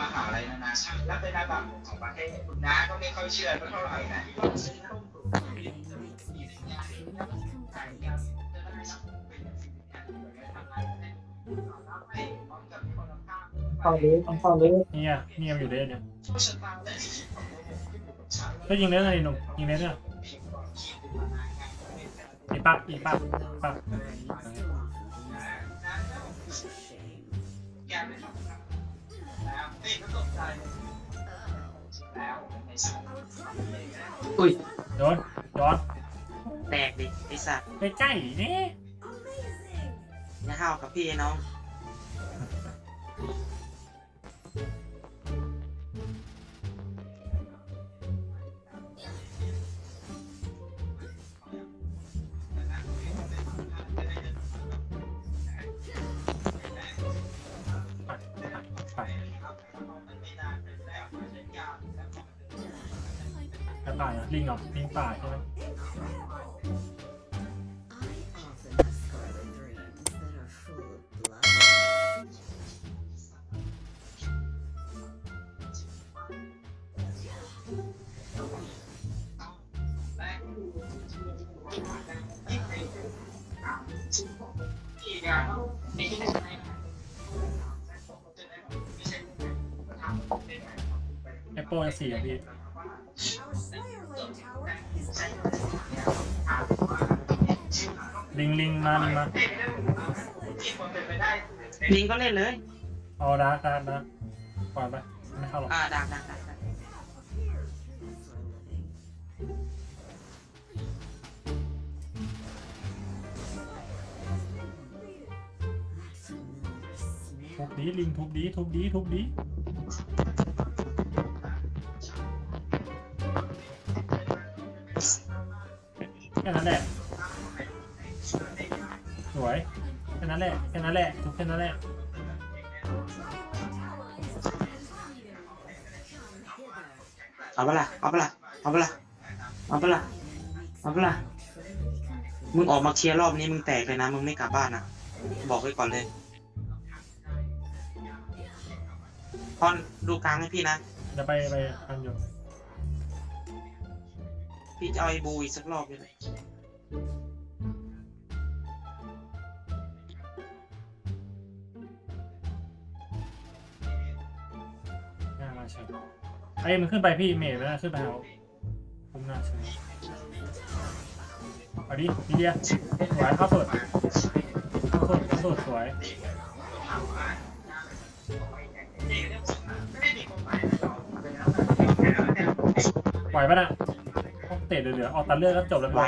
มหาลัยนานาชาติและเป็นระดับของประเทศคุณน้าก็ไม่ค่อยเชื่อเท่าไหร่นะที่ว่าซื้อเข้าสู่เข้าเลยต้องเข้าเลยเนี่ยเนี่ยอยู่เลยเนี่ยก็ยิงเล่นอะไรหนุ่มยิงเล่นเนี่ยอีปักอีปักปัก อุ้ยโดนย้อนแตกดิไอสัตว์ใกล้ๆนี่อย่าห้าวกับพี่ไอ้น้อง ระต่ายนะลิงเหรอลิงป่าใช่ไหมแอปเปิลสีอะพี่ ลิงลิงมาลิงมาลิงก็เล่นเลย เอาดาร์กดาร์กดาร์กปล่อยไปไม่เข้าหรอกอ่าดักดักดักดักทุบดีลิงทุบดีทุบดีทุบดีแค่นั้นแหละ นั้นแหละแค่นั้นแหละทุบแค่นั้นแหละเอาปล่ะเอาปล่ะเอาปล่ะเอาปล่ะเอาปล่ะมึงออกมาเคลียร์รอบนี้มึงแตกเลยนะ มึงไม่กลับบ้านนะบอกไว้ก่อนเลยพอนดูกลางให้พี่นะจะไปไปกันอยู่พี่จะเอาไอ้บูอีกสักรอบเลย ไอ้มันขึ้นไปพี่เมย์มันน่าขึ้นไปเอาผมหน้าเฉยเอาดิดีเดียสวยข้าวสดข้าวสดข้าวสดสวยไหวปะน่ะต้องเตะเหลือๆออกตัดเลือดก็จบแล้วไหว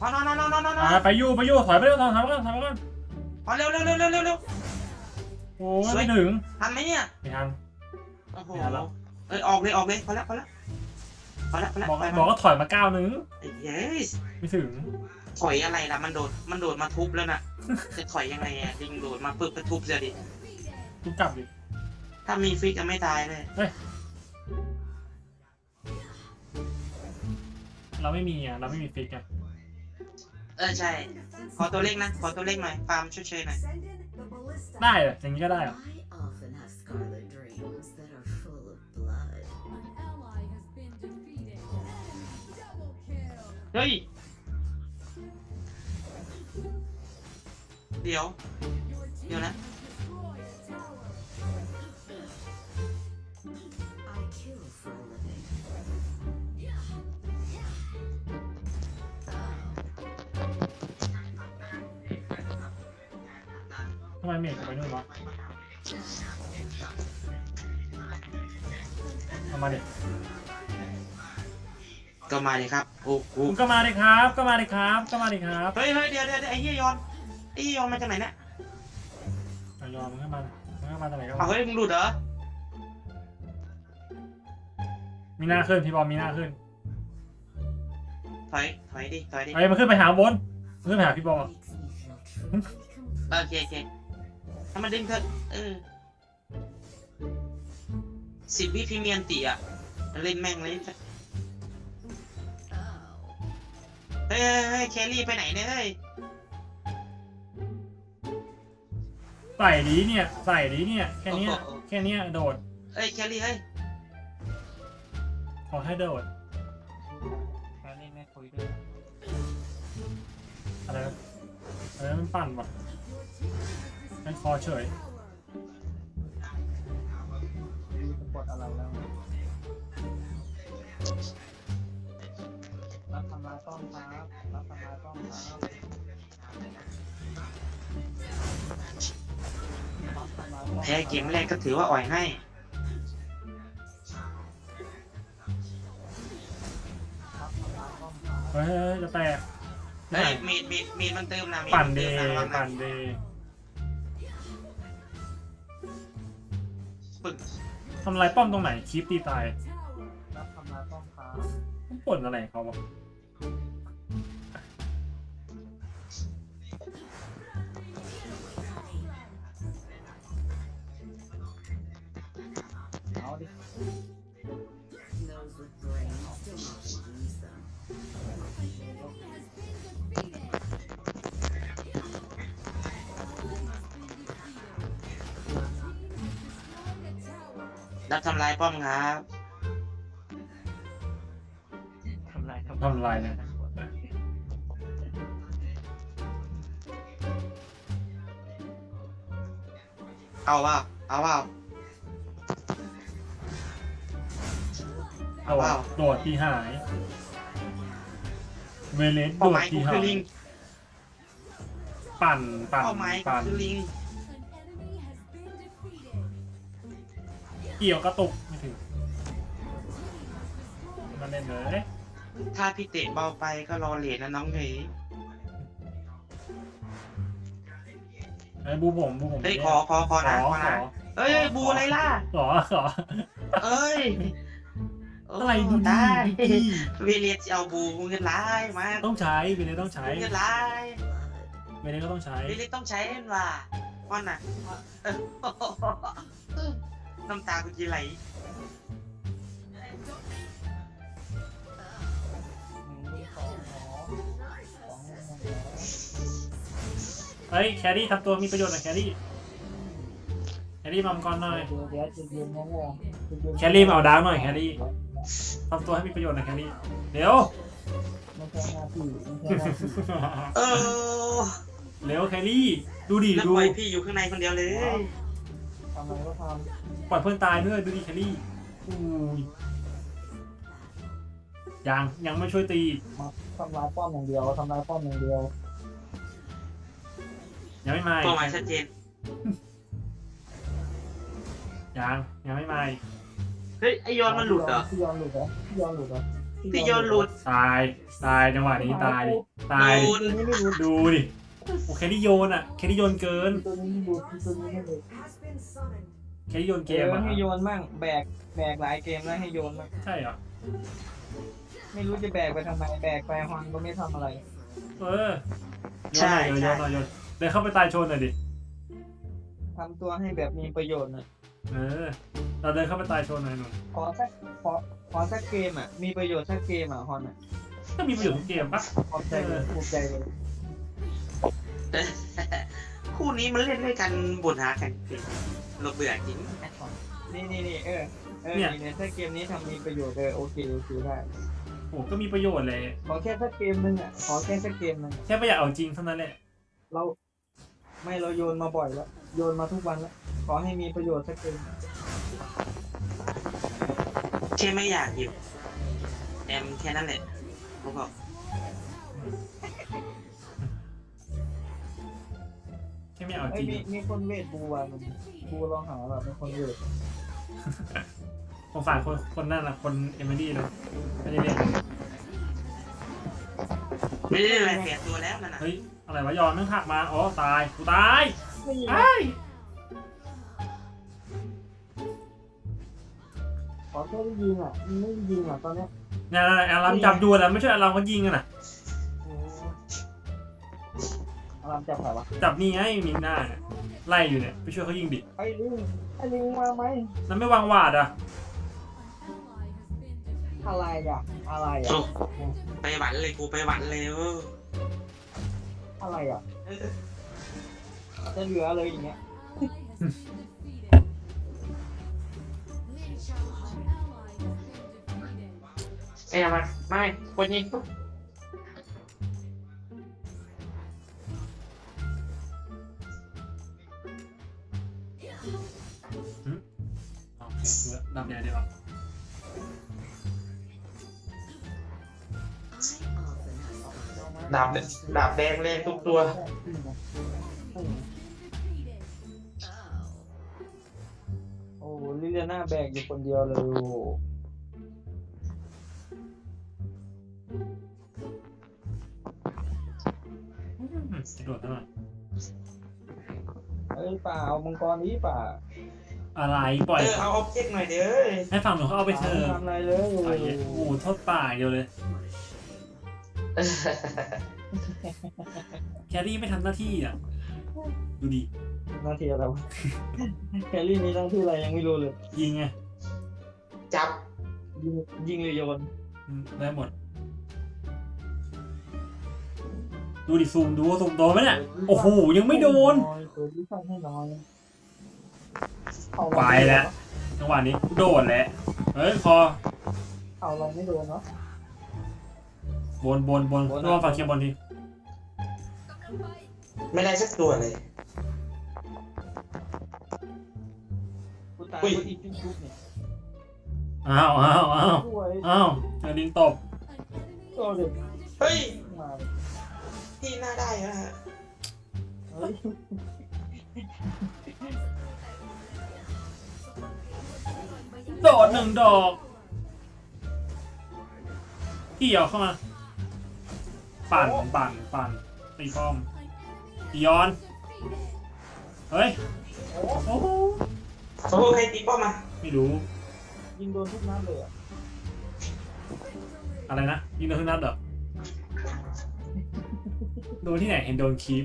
พอนอนนอนนอนนอนนอนอ่าไปอยู่ไปอยู่ถอยไปเร็วถอยถอยไปก่อนถอยไปก่อนพอเร็วเร็วเร็วเร็วเร็วเร็วโอ้ยไม่ถึงทันไหมเนี่ยไม่ทัน โอ้โหไม่ทันแล้ว เอ้ยออกเลยออกเลยพอแล้วพอแล้วพอแล้วพอแล้วบอกไปบอกก็ถอยมาก้าวนึงไอ้เย้ยไม่ถึงถอยอะไรล่ะมันโดดมันโดดมาทุบแล้วน่ะจะถอยยังไงอะลิงโดดมาปึ๊บไปทุบเสียดิทุกกลับดิถ้ามีฟิกจะไม่ตายเลยเราไม่มีอะเราไม่มีฟิกอะ เออใช่ ขอตัวเลขนะ ขอตัวเลขหน่อยฟาร์มช่วยๆหน่อย Send in the ballista. ได้เหรออย่างนี้ก็ได้เหรอ I often have scarlet dreams that are full of blood. An ally has been defeated. Double kill. เฮ้ย เดี๋ยว Your team Yun na. has destroyed ทำไมเมฆไปนู่นวะเอามาดิก็มาเลยครับ โอ้โหคุณก็มาดิครับ ก็มาดิครับ ก็มาดิครับเฮ้ยเฮ้ยเดี๋ยวเดี๋ยวเดี๋ยวไอ้เหี้ยยอนไอ้เหี้ยยอนมาจากไหนเนี่ยเอายอมมึงก็มามึงก็มาจากไหนก็เอามาเฮ้ยมึงหลุดเหรอมีหน้าขึ้นพี่บอลมีหน้าขึ้นถอยถอยดิถอยดิไอ้ยมันขึ้นไปหาบนมันขึ้นไปหาพี่บอล Makes me feel truly complete. โอเคโอเค ถ้ามันดิ้งเถอะเออสิบวิพิเมียนติอะเล่นแม่งเลย Oh. เฮ้ยเฮ้ยเฮ้ยแครี่ไปไหนเนี่ยเฮ้ยใส่ดีเนี่ย ใส่ดีเนี่ย แค่เนี้ยแค่เนี้ยโดดเฮ้ยแครี่เฮ้ยขอให้โดดแค่นี้ไม่คุยด้วยอะไรวะอะไรมันปั่นวะ มันคอเฉยจะกดอะไรแล้วรับทำลายป้อมครับรับทำลายป้อมครับรับทำลายป้อมแพ้เกมแรกก็ถือว่าอ่อยให้รับทำลายป้อมครับเฮ้ยเฮ้ยจะแตกเฮ้ยมีดมีดมีดมันเติมนะมีดปั่นมันเดเติมนะระวังนะปั่นเด ทำลายป้อมตรงไหนคลิปตีตายรับทำลายป้อมครับมันป่นอะไรของเขาวะ รับทำลายป้อมครับทำลายทำลายเลยเอาว่าเอาว่าโดดโดดที่หาย เวเลสโดเป้าหดมายกูที่หาคือยลิงปั่นปั่นเป้าหมายกูปั่น คือลิง เกี่ยวกระตุกไม่ถึงมาเล่นเลยถ้าพี่เตะเบาไปก็รอเลทนะน้องเฮ้ยไอ้ยบูผมบูผมเฮ้ยขอขอขอขนะอขอขนะอเอ้ยบูอะไรล่ะ ขอขอเอ้ยอะไรดูดีได้ดูดีเวเลสเอาบูมึงเงินร้ายมาต้องใช้เวเลสต้องใช้มึงเงินร้าย Blood. เวเลสก็ต้องใช้เวเลสต้องใช้เล่นว่ะว่อนน่ะเออ น้ำตากูจีไหลหนึ่งสองหมอสองหมอเฮ้ยแครี่ทำตัวมีประโยชน์หน่อยแครี่แครี่มัมก่อนหน่อยเดี๋ยวเดี๋ยวจะยืนงงๆจะยืนแครี่มาเอาดาวหน่อยแครี่ทำตัวให้มีประโยชน์หน่อยแครี่เร็วไม่ใช่หน้าที่ไม่ใช่หน้าที่เออเร็วแครี่ดูดิแล้วดู ปล่อยพี่อยู่ข้างในคนเดียวเลย ทำอะไรก็ท ปล่อยเพื่อนตายด้วยดูดิแครี่อุ้ยยังยังไม่ช่วยตีำมาทำลายป้อมอย่างเดียวทำลายป้อมอย่างเดียวยังไม่มาเป้าหมายชัดเจน ยังยังไม่มาเฮ้ย ไอโยนมันหลุดเหรอพี่ยอนหลุดเหรอพี่ยอนหลุดเหรอพี่โยนหลุด ตายตายจังหวะนี้ตายดิตายโดดินตัวนี้ไม่หลุดดูดิโอ้แครี่โยนอะแครี่โยนเกิน ตัวนี้ไม่หลุดตัวนี้ไม่หลุด แครี่โยนเกมออะอให้โยนมั่งแบกแบกหลายเกมแล้วให้โยนมั่งใช่เหรอ ไม่รู้จะแบกไปทำไมแบกไปฮอนก็ไม่ทำอะไร เออโยนหน่อยโยนหน่อยโยนเดินเข้าไปตายโชนหน่อยดิ ทำตัวให้แบบมีประโยชน์หน่อยเออ เราเดินเข้าไปตายโชว์หน่อยหน่อยขอสักขอขอสักเกมอะมีประโยชน์สักเกมอะฮอนอะก็มีประโยชน์ทุกเกมปะขอบใจเลยภูมิใจเลย คู่นี้มันเล่นด้วยกันบนหากันเก่งเราเบื่อจริงนี่นี่นี่เออเออนี่เนี่ยถ้าเกมนี้ทำมีประโยชน์เออโอเคโอเคได้โอ้ก็มีประโยชน์เลยขอแค่สักเกมนึงอะขอแค่สักเกมนึงแค่ไม่อยากเอาจริงเท่านั้นแหละเราไม่เราโยนมาบ่อยแล้วโยนมาทุกวันแล้วขอให้มีประโยชน์สักเกมแค่ไม่อยากหยิบแอมแค่นั้นแหละเขาบอก แค่ไม่เอาจเอ้ริยงมีมีคนเวทบูอะบูลองหาแบบมีคนเวทผมฝากคนคนนั่นนะคนเอมิลี่เลยไม่ได้เล่นไม่ได้อะไรเปลี่ยนตัวแล้วนั่นน่ะเฮ้ยอะไรวะยอนนึงหักมาอ๋อตายกูตายไม่ยิงไอ้ยขอแค่ได้ยิงอะมันไม่ยิงอะตอนเนี้ยเนี่ยอารามจับดูแล้วไม่ใช่อารามก็ยิงกันนะารามจับใครวะจับนี่ไงมีหน้าเนี่ยไล่อยู่เนี่ยไปช่วยเขายิงดิไอ้ลิงไอ้ลิงมาไหมนั่นไม่วางหวาดอะ An ally has been defeated. อะไรอะอะไรโอ้อะไปหวันเลยกูไปหวันเลยเอออะไรอะจะเหลืออะไรอย่างเงี้ย Ally has been defeated. An ally has been defeated. ไอ้ยมันไม่คนยิงเอ ดาบเนี่ยดาบแดงแรงทุกตัว Oh. โอ้โหลิเลียนาแบกอยู่คนเดียวเลยโอ้โหอืมกระโดดเท่าไหร่เอ้ยป่าเอามังกรนี้ป่าอะไรปล่อยเออเอาออบเจกต์หน่อยเด้อให้ฝั่งหนูเขาเอาไปเถป่าอะไม่ทำอะไรเลยไปเยอะโอ้โหโทษป่าอย่างเดียวเลย แครี่ไม่ทำหน้าที่อะ ดูดิหน้าที่อะไรวะแคลรี่มีหน้าที่อะไรยังไม่รู้เลย ยิงไงจับ ยิงยิงหรือโยนอืมได้หมด ดูดิซูมดูว่าซูมโดนไหมเนี่ยโอ้โหยังไม่โดนเปิดวิชั่นให้น้อยไปแล้วจังหวะนี้โดดแหละเฮ้ยคอเอาเราไม่โดนเนาะ บนบนบนบนรวมฝั่งเคลียร์บนทีไม่ได้สักตัวเลย กูตายอุ้ย กูอีกจุ๊บจุ๊บเนี่ยอ้าวอ้าวอ้าวช่วยอ้าวเจอลิงตบโอ้เด็กเฮ้ย มาเลยพี่น่าได้นะฮะเฮ้ยโดดหนึ่งดอกพี่เอาเข้ามา ปั่นปั่นปั่นตีป้อมตีย้อน เฮ้ยโอ้โหโอ้ใครตีป้อมมาไม่รู้ ยิงโดนทุกนัดเลยอะอะไรนะยิงโดนทุกนัดเหรอ โดนที่ไหนเห็นโดนคีป